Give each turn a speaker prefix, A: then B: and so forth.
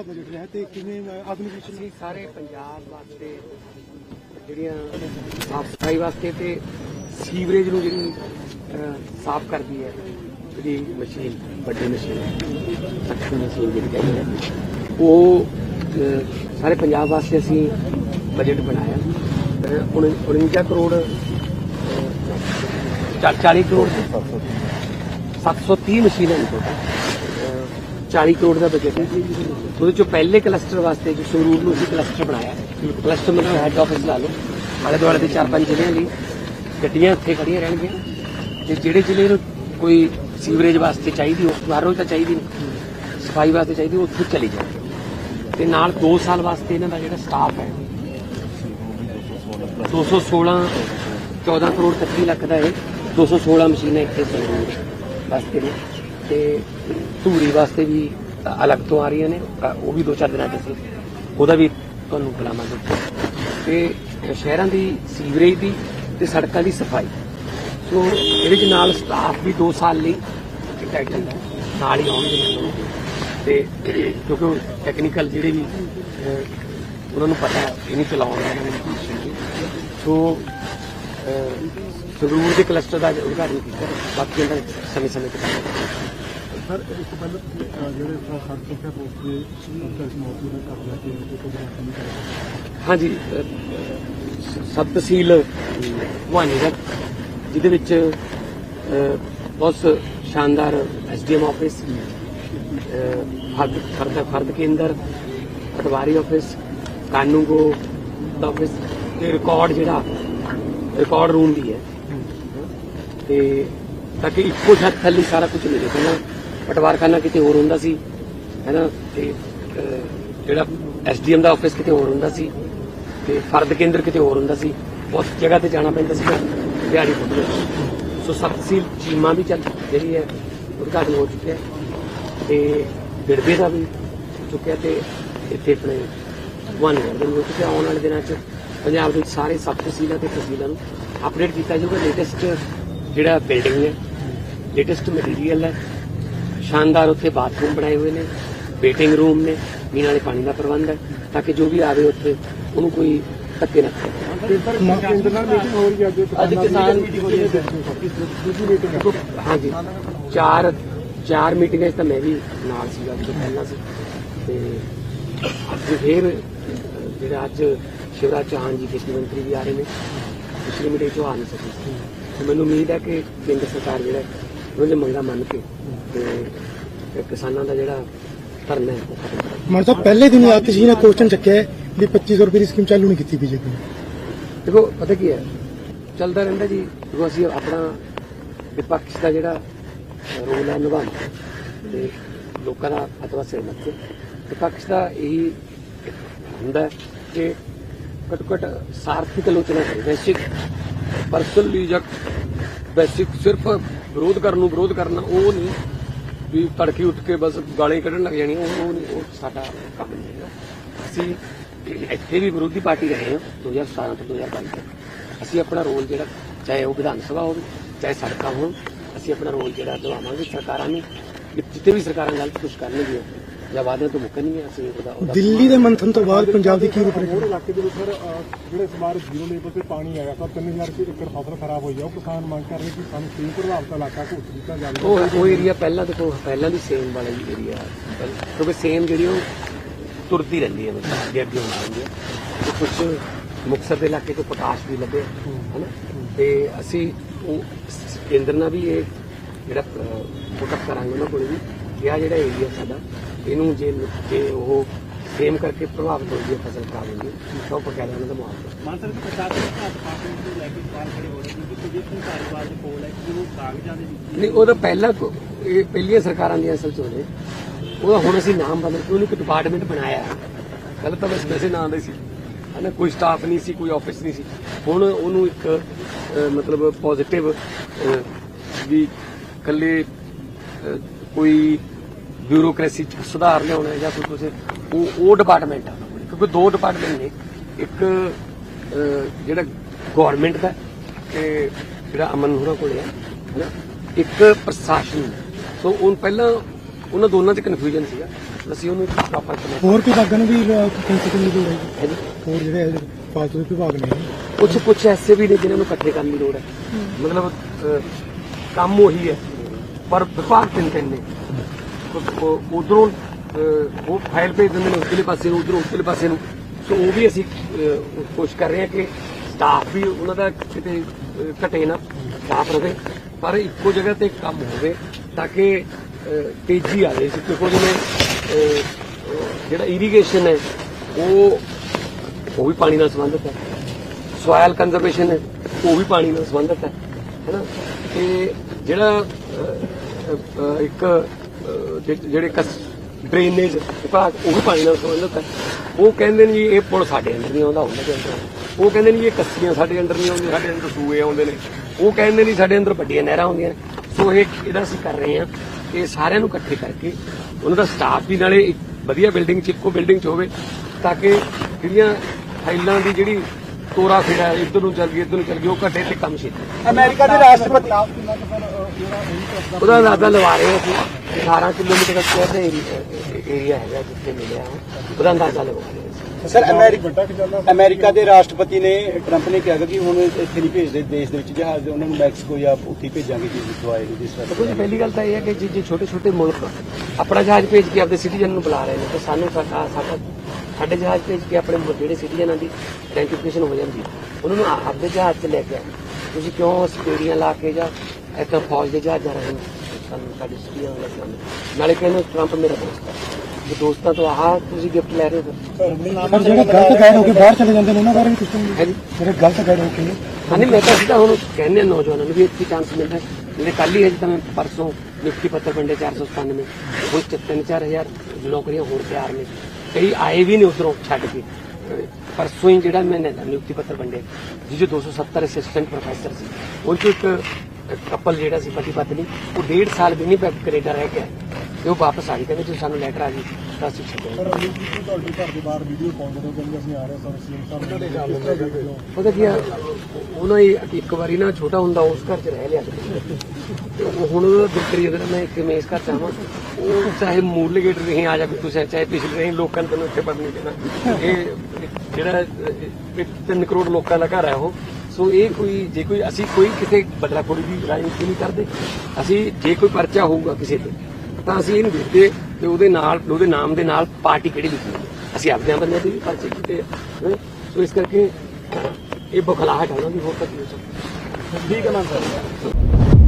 A: ਦਾ budget ਰਿਹਾ ਤੇ ਕਿਵੇਂ ਆਧੁਨਿਕੀਕਰਨ
B: ਅਸੀਂ ਸਾਰੇ ਪੰਜਾਬ ਵਾਸਤੇ ਜਿਹੜੀਆਂ ਸਾਫ਼ ਸਫ਼ਾਈ ਵਾਸਤੇ ਤੇ ਸੀਵਰੇਜ ਨੂੰ ਜਿਹੜੀ ਸਾਫ਼ ਕਰਦੀ ਹੈ ਜਿਹੜੀ ਮਸ਼ੀਨ ਵੱਡੀ ਮਸ਼ੀਨ ਸਖਤ ਮਸ਼ੀਨ ਜਿਹੜੀ ਕਹਿੰਦੇ ਹੈ ਉਹ ਸਾਰੇ ਪੰਜਾਬ ਵਾਸਤੇ ਅਸੀਂ ਬਜਟ ਬਣਾਇਆ। ਅਹ, ਉਣ- 49 ਕਰੋੜ ਅਹ, 40 ਕਰੋੜ 730 ਮਸ਼ੀਨਾਂ ਨੇ ਟੋਟਲ 40 ਕਰੋੜ ਦਾ ਬਜਟ ਹੈ। ਉਹਦੇ ਚੋਂ ਪਹਿਲੇ ਕਲਸਟਰ ਵਾਸਤੇ ਜੋ ਸੰਗਰੂਰ ਨੂੰ ਅਸੀਂ ਕਲਸਟਰ ਬਣਾਇਆ ਕਲਸਟਰ ਮਤਲਬ ਹੈੱਡ ਆਫਿਸ ਲਾ ਲਓ। ਆਲੇ ਦੁਆਲੇ ਦੇ ਚਾਰ ਪੰਜ ਜ਼ਿਲ੍ਹਿਆਂ ਲਈ। ਗੱਡੀਆਂ ਇੱਥੇ ਖੜੀਆਂ ਰਹਿਣਗੀਆਂ। ਤੇ ਜਿਹੜੇ ਜ਼ਿਲ੍ਹੇ ਨੂੰ ਕੋਈ ਸੀਵਰੇਜ ਵਾਸਤੇ ਚਾਹੀਦੀ ਉਹ ਬਾਹਰੋਂ ਤਾਂ ਚਾਹੀਦੀ ਨਹੀਂ। ਸਫ਼ਾਈ ਵਾਸਤੇ ਚਾਹੀਦੀ, ਉਹ ਉੱਥੇ ਚਲੀ ਜਾਵੇ। ਤੇ ਨਾਲ 2 ਸਾਲ ਵਾਸਤੇ ਇਹਨਾਂ ਦਾ ਜਿਹੜਾ ਸਟਾਫ ਹੈ 216 14 ਕਰੋੜ 31 ਲੱਖ ਦਾ ਇਹ 216 ਮਸ਼ੀਨਾਂ ਇੱਥੇ ਸੰਗਰੂਰ ਵਾਸਤੇ ਨੇ। ਤੇ ਧੂਰੀ ਵਾਸਤੇ ਵੀ ਅਲੱਗ ਤੋਂ ਆ ਰਹੀਆਂ ਨੇ ਉਹ ਵੀ ਦੋ ਚਾਰ ਦਿਨਾਂ ਚ ਅਸੀਂ ਉਹਦਾ ਵੀ ਤੁਹਾਨੂੰ ਬੁਲਾਵਾਂਗੇ। ਤੇ ਸ਼ਹਿਰਾਂ ਦੀ ਸੀਵਰੇਜ ਦੀ ਤੇ ਸੜਕਾਂ ਦੀ ਸਫ਼ਾਈ। ਸੋ ਇਹਦੇ ਚ ਨਾਲ ਸਟਾਫ ਵੀ 2 ਸਾਲ ਲਈ ਟੈਕਨੀਕਲ ਨਾਲ ਹੀ ਆਉਣਗੇ ਮੈਨੂੰ ਤੇ ਕਿਉਂਕਿ ਟੈਕਨੀਕਲ ਜਿਹੜੇ ਵੀ ਉਹਨਾਂ ਨੂੰ ਪਤਾ ਇਹ ਨਹੀਂ ਚਲਾਉਣ ਦਾ ਸੋ ਅਹ, ਸੰਗਰੂਰ ਦੇ ਕਲਸਟਰ ਦਾ ਉਦਘਾਟਨ ਕੀਤਾ ਬਾਕੀ ਇਹਨਾਂ ਸਮੇਂ ਸਮੇਂ ਤੇ।
A: ਸਰ ਇਸ ਤੋਂ ਪਹਿਲਾਂ ਤੁਸੀਂ, ਅਹ, ਜਿਹੜੇ ਸੜਕ ਸੁਰੱਖਿਆ ਫੋਰਸ ਦੇ ਸਰਕਾਰੀ ਨੌਕਰੀ ਦਾ ਕਰ ਲਿਆ ਕਿ ਉਹ ਕੋਈ ਗ੍ਰਾਂਟ ਨਹੀਂ ਕਰਦਾ।
B: ਹਾਂਜੀ ਅਹ, ਸਬ ਤਹਿਸੀਲ ਵਾਨੀਗੜ ਜਿਹਦੇ ਵਿੱਚ ਅਹ, ਬਹੁਤ ਸ਼ਾਨਦਾਰ ਐਸਡੀਐਮ ਆਫਿਸ ਅਹ, ਫਰਦ ਫਰਦ ਫਰਦ ਕੇਂਦਰ ਪਟਵਾਰੀ ਆਫਿਸ ਕਾਨੂੰਗੋ ਦਾ ਆਫਿਸ ਤੇ ਰਿਕਾਰਡ ਜਿਹੜਾ ਰਿਕਾਰਡ ਰੂਮ ਵੀ ਹੈ। ਤੇ ਤਾਂ ਕਿ ਇੱਕੋ ਛੱਤ ਥੱਲੇ ਸਾਰਾ ਕੁਝ ਮਿਲੇ। ਪਹਿਲਾਂ ਪਟਵਾਰਖਾਨਾ ਕਿਤੇ ਹੋਰ ਹੁੰਦਾ ਸੀ ਹੈਨਾ? ਤੇ ਅਹ, ਜਿਹੜਾ ਐਸਡੀਐਮ ਦਾ ਆਫਿਸ ਕਿਤੇ ਹੋਰ ਹੁੰਦਾ ਸੀ ਤੇ ਫਰਦ ਕੇਂਦਰ ਕਿਤੇ ਹੋਰ ਹੁੰਦਾ ਸੀ ਬਹੁਤ ਜਗ੍ਹਾ ਤੇ ਜਾਣਾ ਪੈਂਦਾ ਸੀ ਦਿਹਾੜੀ ਫੁੱਟਦੇ ਸੋ ਸਬ ਚੀਮਾ ਵੀ ਚੱਲ ਜਿਹੜੀ ਹੈ ਉਦਘਾਟਨ ਹੋ ਚੁੱਕਿਆ ਹੈ ਤੇ ਬਿਰਦੇ ਦਾ ਵੀ ਚੁੱਕਿਆ ਤੇ ਇੱਥੇ ਆਪਣੇ ਵਾਨਗੜ ਦੇ ਹੋ ਚੁੱਕਿਆ ਆਉਣ ਵਾਲੇ ਦਿਨਾਂ 'ਚ। ਪੰਜਾਬ ਦੇ ਸਾਰੇ ਸਬ ਤਹਿਸੀਲਾਂ ਤੇ ਤਹਿਸੀਲਾਂ ਨੂੰ ਅਪਡੇਟ ਕੀਤਾ ਜਾਊਗਾ ਲੇਟੈਸਟ ਜਿਹੜਾ ਬਿਲਡਿੰਗ ਹੈ ਲੇਟੈਸਟ ਮਟੀਰੀਅਲ ਹੈ ਸ਼ਾਨਦਾਰ ਉੱਥੇ ਬਾਥਰੂਮ ਬਣਾਏ ਹੋਏ ਨੇ ਵੇਟਿੰਗ ਰੂਮ ਨੇ ਪੀਣ ਵਾਲੇ ਪਾਣੀ ਦਾ ਪ੍ਰਬੰਧ ਹੈ ਤਾਂ ਕਿ ਜੋ ਵੀ ਆਵੇ ਉੱਥੇ ਉਹਨੂੰ ਕੋਈ ਧੱਕੇ ਨਾ
A: ਅੱਜ
B: ਕਿਸਾਨ ਹਾਂਜੀ। ਚਾਰ ਚਾਰ ਮੀਟਿੰਗਾਂ 'ਚ ਤਾਂ ਮੈਂ ਵੀ ਨਾਲ ਸੀਗਾ ਜੋ ਪਹਿਲਾਂ ਸੀ। ਤੇ ਅੱਜ ਫੇਰ ਜਿਹੜਾ ਅੱਜ ਸ਼ਿਵਰਾਜ ਚੌਹਾਨ ਜੀ ਕ੍ਰਿਸ਼ੀ ਮੰਤਰੀ ਵੀ ਆ ਰਹੇ ਨੇ ਪਿਛਲੀ ਮੀਟਿੰਗ 'ਚੋਂ ਆ ਨਹੀਂ ਸਕੇ। ਮੈਨੂੰ ਉਮੀਦ ਹੈ ਕਿ ਕੇਂਦਰ ਸਰਕਾਰ ਜਿਹੜਾ ਉਹਨਾਂ ਦੇ ਮੰਗਾਂ ਮੰਨ ਕੇ। ਤੇ ਕਿਸਾਨਾਂ ਦਾ ਜਿਹੜਾ ਧਰਨਾ ਹੈ ਉਹ ਖਤਮ ਕਰੇ
A: ਮਨ ਸਾਹਿਬ ਪਹਿਲੇ ਦਿਨ ਆ ਕਿਸੇ ਨੇ ਕੁਐਸਚਨ ਚੱਕਿਆ ਹੈ ਵੀ 2500 ਰੁਪਏ ਦੀ ਸਕੀਮ ਚਾਲੂ ਨਹੀਂ ਕੀਤੀ ਬੀਜੇਪੀ ਨੇ।
B: ਦੇਖੋ ਪਤਾ ਕੀ ਹੈ? ਚੱਲਦਾ ਰਹਿੰਦਾ ਜੀ। ਜਦੋਂ ਅਸੀਂ ਆਪਣਾ ਵਿਪਕਸ਼ ਦਾ ਜਿਹੜਾ ਰੋਲ ਹੈ ਨਿਭਾਉਣਾ ਤੇ ਲੋਕਾਂ ਦਾ ਅਥਵਾ ਸਹਿਮਤ ਹੈ ਵਿਪਕਸ਼ ਦਾ ਇਹੀ ਹੁੰਦਾ ਹੈ ਕਿ ਘੱਟੋ ਘੱਟ ਸਾਰਥਿਕ ਆਲੋਚਨਾ ਕਰੇ ਵੈਸ਼ਿਕ ਪਰਸਨਲੀ ਜਾਂ ਬੇਸਿਕ ਸਿਰਫ ਵਿਰੋਧ ਕਰਨ ਨੂੰ ਵਿਰੋਧ ਕਰਨਾ ਉਹ ਨਹੀਂ ਵੀ ਤੜਕੇ ਉੱਠ ਕੇ ਬਸ ਗਾਲਾਂ ਕੱਢਣ ਲੱਗ ਜਾਣੀਆਂ ਉਹ ਉਹ ਨਹੀਂ, ਉਹ ਸਾਡਾ ਕੰਮ ਨਹੀਂ ਹੈਗਾ। ਅਸੀਂ ਇੱਥੇ ਵੀ ਵਿਰੋਧੀ ਪਾਰਟੀ ਰਹੇ ਹਾਂ 2017 ਤੋਂ 2022 ਤੱਕ। ਅਸੀਂ ਆਪਣਾ ਰੋਲ ਜਿਹੜਾ, ਚਾਹੇ ਉਹ ਵਿਧਾਨ ਸਭਾ ਹੋਵੇ, ਚਾਹੇ ਸੜਕਾਂ ਹੋਣ, ਅਸੀਂ ਆਪਣਾ ਰੋਲ ਜਿਹੜਾ ਨਿਭਾਵਾਂਗੇ ਸਰਕਾਰਾਂ ਨੂੰ ਜਿੱਥੇ ਵੀ ਸਰਕਾਰਾਂ ਗਲਤ ਕੁਝ ਕਰਨਗੀਆਂ ਜਾਂ ਵਾਅਦਿਆਂ ਤੋਂ ਮੁੱਕਣਗੀਆਂ ਅਸੀਂ ਉਹਦਾ
A: ਦਿੱਲੀ ਦੇ ਮੰਥਨ ਤੋਂ ਬਾਅਦ ਪੰਜਾਬ ਦੀ ਕੀ ਰੂਪਰੇਖਾ?
C: ਜਿਹੜੇ ਇਲਾਕੇ ਦੇ ਵਿੱਚ ਸਰ ਅਹ, ਜਿਹੜੇ ਇਸ ਵਾਰ ਜ਼ੀਰੋ ਲੇਵਲ ਤੇ ਪਾਣੀ ਆਇਆ ਤਾਂ 3000 ਰੁਪਏ ਏਕੜ ਫਸਲ ਖਰਾਬ ਹੋਈ ਆ। ਉਹ ਕਿਸਾਨ ਮੰਗ ਕਰ ਰਹੇ ਕਿ ਸਾਨੂੰ ਸੇਮ ਪ੍ਰਭਾਵਿਤ ਇਲਾਕਾ ਘੋਸ਼ਿਤ ਕੀਤਾ ਜਾਵੇ।
B: ਉਹ ਉਹ ਏਰੀਆ ਪਹਿਲਾਂ ਦੇਖੋ ਪਹਿਲਾਂ ਵੀ ਸੇਮ ਵਾਲਾ ਹੀ ਏਰੀਆ ਕਿਉਂਕਿ ਸੇਮ ਜਿਹੜੀ ਉਹ ਤੁਰਦੀ ਰਹਿੰਦੀ ਹੈ ਮਤਲਬ ਅੱਗੇ ਅੱਗੇ ਹੁੰਦੀ ਰਹਿੰਦੀ ਹੈ। ਤੇ ਕੁਝ ਮੁਕਤਸਰ ਦੇ ਇਲਾਕੇ ਤੋਂ ਪੋਟਾਸ਼ ਵੀ ਲੱਭੇ ਹਨਾ? ਤੇ ਅਸੀਂ ਉਹ ਸ- ਕੇਂਦਰ ਨਾਲ ਵੀ ਇਹ ਜਿਹੜਾ ਪੁੱਟਅਪ ਕਰਾਂਗੇ ਉਹਨਾਂ ਕੋਲ ਵੀ ਆਹ ਜਿਹੜਾ ਏਰੀਆ ਸਾਡਾ ਇਹਨੂੰ ਜੇ ਜੇ ਉਹ ਸੇਮ ਕਰਕੇ ਪ੍ਰਭਾਵਿਤ ਹੈ ਫਸਲ ਖਰਾਬ ਹੈ ਤਾਂ ਉਹ ਪਕਾਇਆ ਉਹਨਾਂ ਦਾ ਮੁਆਵਜ਼ਾ।
D: ਮਾਨਸਰ ਦੇ ਪ੍ਰਸ਼ਾਸਨ ਦੇ ਡਿਪਾਰਟਮੈਂਟ ਨੂੰ ਲੈ ਕੇ ਸਵਾਲ ਖੜੇ ਹੋ ਰਹੇ ਨੇ ਕਿ ਪੋਜੀਸ਼ਨ ਕਾਰੋਬਾਰ ਦੇ ਕੋਲ ਹੈ ਕਿ ਉਹ ਕਾਗਜ਼ਾਂ ਦੇ ਵਿੱਚ
B: ਨਹੀਂ ਉਹ ਤਾਂ ਪਹਿਲਾਂ ਤੋਂ- ਇਹ ਪਹਿਲੀਆਂ ਸਰਕਾਰਾਂ ਦੀਆਂ ਅਸਲ ਚ ਹੋਣੇ ਉਹਦਾ ਹੁਣ ਅਸੀਂ ਨਾਮ ਬਦਲ ਕੇ ਉਹਨੂੰ ਇੱਕ ਡਿਪਾਰਟਮੈਂਟ ਬਣਾਇਆ। ਪਹਿਲਾਂ ਤਾਂ ਬਸ ਵੈਸੇ ਨਾਂ ਦੇ ਸੀ। ਹਨਾ ਕੋਈ ਸਟਾਫ ਨਹੀਂ ਸੀ ਕੋਈ ਆਫਿਸ ਨਹੀਂ ਸੀ। ਹੁਣ ਉਹਨੂੰ ਇੱਕ ਮਤਲਬ ਪੋਜ਼ਿਟਿਵ ਵੀ ਅਹ, ਕੋਈ ਬਿਊਰੋਕ੍ਰੇਸੀ ਚ ਸੁਧਾਰ ਲਿਆਉਣਾ ਹੈ ਜਾਂ ਕੋਈ ਕੁਝ ਉਹ ਉਹ ਡਿਪਾਰਟਮੈਂਟ ਆ। ਕਿਉਂਕਿ ਦੋ ਡਿਪਾਰਟਮੈਂਟ ਨੇ। ਇੱਕ ਜਿਹੜਾ ਗਵਰਨਮੈਂਟ ਦਾ ਤੇ ਜਿਹੜਾ ਅਮਨ ਹੋਰਾਂ ਕੋਲੇ ਹੈ ਇੱਕ ਪ੍ਰਸ਼ਾਸਨ ਸੋ ਉਹ ਪਹਿਲਾਂ ਉਹਨਾਂ ਦੋਨਾਂ 'ਚ ਕਨਫਿਊਜ਼ਨ ਸੀਗਾ। ਅਸੀਂ ਉਹਨੂੰ ਪ੍ਰੋਪਰ ਕਨੈਕਟ
A: ਹੋਰ ਵਿਭਾਗਾਂ ਨੂੰ ਵੀ ਕੰਸਲਟੇਸ਼ਨ ਦੀ ਲੋੜ ਹੈ
B: ਹੈ ਜੀ।
A: ਹੋਰ ਜਿਹੜੇ ਫਾਲਤੂ ਦੇ ਵਿਭਾਗ ਨੇ
B: ਕੁਝ ਕੁਝ ਐਸੇ ਵੀ ਨੇ ਜਿਨ੍ਹਾਂ ਨੂੰ ਇਕੱਠੇ ਕਰਨ ਦੀ ਲੋੜ ਹੈ। ਮਤਲਬ ਕੰਮ ਉਹੀ ਹੈ। ਪਰ ਵਿਭਾਗ ਤਿੰਨ ਤਿੰਨ ਉਧਰੋਂ ਉਹ ਫਾਈਲ ਭੇਜ ਦਿੰਦੇ ਨੇ ਉਧਰਲੇ ਪਾਸੇ ਨੂੰ, ਉਧਰੋਂ ਉਧਰਲੇ ਪਾਸੇ ਨੂੰ। ਸੋ ਉਹ ਵੀ ਅਸੀਂ ਕੋਸ਼ਿਸ਼ ਕਰ ਰਹੇ ਹਾਂ ਕਿ ਸਟਾਫ ਵੀ ਉਹਨਾਂ ਦਾ ਕਿਤੇ ਘਟੇ ਨਾ ਸਟਾਫ ਰਵੇ, ਪਰ ਇੱਕੋ ਜਗ੍ਹਾ ਤੇ ਕੰਮ ਹੋਵੇ ਤਾਂ ਕਿ ਤੇਜ਼ੀ ਆਵੇ ਇਸ ਕਿਉਂਕਿ ਜਿਵੇਂ ਜਿਹੜਾ ਇਰੀਗੇਸ਼ਨ ਹੈ, ਉਹ ਉਹ ਵੀ ਪਾਣੀ ਨਾਲ ਸੰਬੰਧਿਤ ਹੈ। ਸੋਇਲ ਕੰਜ਼ਰਵੇਸ਼ਨ ਹੈ, ਉਹ ਵੀ ਪਾਣੀ ਨਾਲ ਸੰਬੰਧਿਤ ਹੈ। ਹੈਨਾ ਤੇ ਜਿਹੜਾ ਇੱਕ ਜਿਹੜੇ ਕਸ ਡਰੇਨੇਜ ਵਿਭਾਗ, ਉਹ ਵੀ ਪਾਣੀ ਨਾਲ ਸੰਬੰਧਿਤ ਹੈ। ਉਹ ਕਹਿੰਦੇ ਨੇ ਜੀ, ਇਹ ਪੁਲ ਸਾਡੇ ਅੰਦਰ ਨਹੀਂ ਆਉਂਦਾ, ਉਹਨਾਂ ਦੇ ਉਹ ਕਹਿੰਦੇ ਨੇ ਇਹ ਕੱਸੀਆਂ ਸਾਡੇ ਅੰਦਰ ਨਹੀਂ ਆਉਂਦੀਆਂ, ਸਾਡੇ ਅੰਦਰ ਸੂਏ ਆਉਂਦੇ ਨੇ। ਉਹ ਕਹਿੰਦੇ ਨੇ ਸਾਡੇ ਅੰਦਰ ਵੱਡੀਆਂ ਨਹਿਰਾਂ ਆਉਂਦੀਆਂ ਨੇ। ਸੋ ਇਹ ਇਹਦਾ ਅਸੀਂ ਕਰ ਰਹੇ ਹਾਂ ਇਹ ਸਾਰਿਆਂ ਨੂੰ ਇਕੱਠੇ ਕਰਕੇ ਉਹਨਾਂ ਦਾ ਸਟਾਫ ਵੀ ਨਾਲੇ ਇੱਕ ਵਧੀਆ ਬਿਲਡਿੰਗ ਚ ਇੱਕੋ ਬਿਲਡਿੰਗ ਚ ਹੋਵੇ, ਤਾਂ ਕਿ ਜਿਹੜੀਆਂ ਫਾਈਲਾਂ ਦੀ ਜਿਹੜੀ ਤੋਰਾ ਫੇਰਾ ਇੱਧਰ ਨੂੰ ਚੱਲ ਗਈ, ਇੱਧਰ ਨੂੰ ਚੱਲ ਗਈ, ਉਹ ਘਟੇ ਤੇ ਕੰਮ ਛੇਤੀ।
C: ਅਮਰੀਕਾ ਦੇ ਰਾਸ਼ਟਰਪਤੀ
B: ਉਹਦਾ ਅੰਦਾਜ਼ਾ ਲਵਾ ਰਹੇ ਅਸੀਂ। 18 ਕਿਲੋਮੀਟਰ ਦਾ ਸਕੁਅਰ ਦਾ ਏਰੀਆ ਹੈਗਾ ਜਿੱਥੇ ਮਿਲਿਆ ਉਹ। ਉਹਦਾ ਅੰਦਾਜ਼ਾ ਲਵਾ ਰਹੇ
E: ਸਰ ਅਮਰੀਕਾ ਦੇ ਰਾਸ਼ਟਰਪਤੀ ਨੇ ਟਰੰਪ ਨੇ ਕਿਹਾ ਕਿ ਹੁਣ ਇੱਥੇ ਨਹੀਂ ਭੇਜਦੇ ਦੇਸ਼ ਦੇ ਵਿੱਚ ਜਹਾਜ਼ ਉਹਨਾਂ ਨੂੰ ਮੈਕਸੀਕੋ ਜਾਂ ਉੱਥੇ ਭੇਜਾਂਗੇ ਜੀ ਜਿੱਥੋਂ ਆਏ ਜਿਸ ਤਰ੍ਹਾਂ
B: ਪਹਿਲੀ ਗੱਲ ਤਾਂ ਇਹ ਹੈ ਕਿ ਜੇ ਜੇ ਛੋਟੇ ਛੋਟੇ ਮੁਲਕ ਆਪਣਾ ਜਹਾਜ਼ ਭੇਜ ਕੇ ਆਪਣੇ ਸਿਟੀਜ਼ਨ ਨੂੰ ਬੁਲਾ ਰਹੇ ਨੇ ਤਾਂ ਸਾਨੂੰ ਸਾਡਾ ਸਾਡਾ ਜਹਾਜ਼ ਭੇਜ ਕੇ ਆਪਣੇ ਜਿਹੜੇ ਸਿਟੀਜ਼ਨਾਂ ਦੀ ਆਇਡੈਂਟੀਫਿਕੇਸ਼ਨ ਹੋ ਜਾਂਦੀ ਉਹਨਾਂ ਨੂੰ ਆ- ਆਪਦੇ ਜਹਾਜ਼ 'ਚ ਲੈ ਕੇ ਆਓ। ਤੁਸੀਂ ਕਿਉਂ ਸਪੇੜੀਆਂ ਲਾ ਕੇ ਜਾਂ ਇੱਥੇ ਫੌਜ ਦੇ ਜਹਾਜ਼ ਜਾ ਰਹੇ ਹੋ ਸਾਨੂੰ ਸਾਡੀ ਸਿਟੀਆਂ ਲੈ ਕੇ ਆਉਂਦੇ ਨਾਲੇ ਕਹਿੰਦੇ ਟਰੰਪ ਮੇਰਾ ਦੋਸਤ ਹੈ। ਜੇ ਦੋਸਤਾਂ ਤੋਂ ਆਹ ਤੁਸੀਂ ਗਿਫਟ ਲੈ ਰਹੇ ਹੋ
A: ਪਰ ਜਿਹੜੇ ਗਲਤ ਗਾਈਡ ਹੋ ਕੇ ਬਾਹਰ ਚਲੇ ਜਾਂਦੇ ਨੇ ਉਹਨਾਂ ਬਾਰੇ ਵੀ ਕੁਝ
B: ਹੈ ਜੀ
A: ਜਿਹੜੇ ਗਲਤ ਗਾਈਡ ਹੋ ਕੇ
B: ਹਾਂਜੀ ਮੈਂ ਤਾਂ ਸਿੱਧਾ ਹੁਣ ਕਹਿੰਦੇ ਨੌਜਵਾਨਾਂ ਨੂੰ ਵੀ ਇੱਥੇ ਚਾਂਸ ਮਿਲਦਾ ਹੈ। ਜਿਹੜੇ ਕੱਲ ਹੀ ਜਿੱਦਾਂ ਪਰਸੋਂ ਨਿਫਟੀ ਪੱਤਰ ਵੰਡੇ 497 ਹੁਣ ਚ- ਤਿੰਨ ਚਾਰ ਹਜ਼ਾਰ ਨੌਕਰੀਆਂ ਹੋਰ ਤਿਆਰ ਨੇ। ਕਈ ਆਏ ਵੀ ਨੇ ਉਧਰੋਂ ਛੱਡ ਕੇ। ਪਰਸੋਂ ਹੀ ਜਿਹੜਾ ਮੈਂ ਨਿਯੁਕਤੀ ਪੱਤਰ ਵੰਡੇ ਜਿਹਦੇ 270 ਅਸਿਸਟੈਂਟ ਪ੍ਰੋਫੈਸਰ ਸੀ। ਉਹ ਚੋਂ ਇੱਕ ਕਪਲ ਜਿਹੜਾ ਸੀ ਪਤੀ ਪਤਨੀ ਉਹ ਡੇਢ ਸਾਲ ਵੀ ਨਹੀਂ ਕੈਨੇਡਾ ਰਹਿ ਗਿਆ ਤੇ ਉਹ ਵਾਪਸ ਆ ਗਏ ਕਹਿੰਦੇ ਤੁਸੀਂ ਸਾਨੂੰ ਲੈਟਰ ਆ ਗਈ ਤਾਂ ਅਸੀਂ ਛੱਡਿਆ
C: ਸਰ ਅਮਰੀਕ ਜੀ ਤੁਹਾਡੇ ਘਰ ਦੇ ਬਾਹਰ ਵੀਡੀਓ ਪਾਉਂਦੇ ਨੇ ਕਹਿੰਦੇ ਅਸੀਂ ਆ ਰਹੇ ਸਰ ਸੀਐਮ ਸਾਹਿਬ ਨੇ
B: ਪਤਾ ਕੀ ਆ ਉਹਨਾਂ ਹੀ ਇੱਕ ਵਾਰੀ ਨਾ ਛੋਟਾ ਹੁੰਦਾ ਉਸ ਘਰ 'ਚ ਰਹਿ ਲਿਆ। ਤੇ ਉਹ ਹੁਣ ਕਰੀ ਜਾਂਦਾ ਮੈਂ ਇੱਕ ਮੈਂ ਇਸ ਘਰ ਚਾਹਾਂ ਉਹ ਚਾਹੇ ਮੂਲ ਗੇਟ ਰਹੀ ਆ ਜਾ ਵੀ ਤੁਸੀਂ ਚਾਹੇ ਪਿਛਲੇ ਰਹੀ ਲੋਕਾਂ ਨੂੰ ਤੈਨੂੰ ਇੱਥੇ ਪਤਾ ਨਹੀਂ ਦੇਣਾ। ਇਹ ਜਿਹੜਾ ਇਹ ਤਿੰਨ ਕਰੋੜ ਲੋਕਾਂ ਦਾ ਘਰ ਹੈ ਉਹ। ਸੋ ਇਹ ਕੋਈ, ਜੇ ਕੋਈ, ਅਸੀਂ ਕੋਈ ਕਿਸੇ ਬਦਲਾਖੋਰੀ ਦੀ ਰਾਜਨੀਤੀ ਨਹੀਂ ਕਰਦੇ। ਅਸੀਂ ਜੇ ਕੋਈ ਪਰਚਾ ਹੋਊਗਾ ਕਿਸੇ ਤੇ, ਤਾਂ ਅਸੀਂ ਇਹਨੂੰ ਦਿੱਤੇ ਦੇਖਦੇ ਉਹਦੇ ਨਾਲ, ਉਹਦੇ ਨਾਮ ਦੇ ਨਾਲ ਪਾਰਟੀ ਕਿਹੜੀ ਲਿਖੀ ਅਸੀਂ ਆਪਦੇ ਬੰਦੇ ਦੇ ਵੀ ਪਰਚੇ ਕੀਤੇ ਆ ਸੋ ਇਸ ਕਰਕੇ ਇਹ ਬਖਲਾਹਟ ਹੋਣਾ ਵੀ ਦੀ, ਹੋਰ ਤਾਂ
C: ਠੀਕ ਹੈ ਨਾ ਸਰ।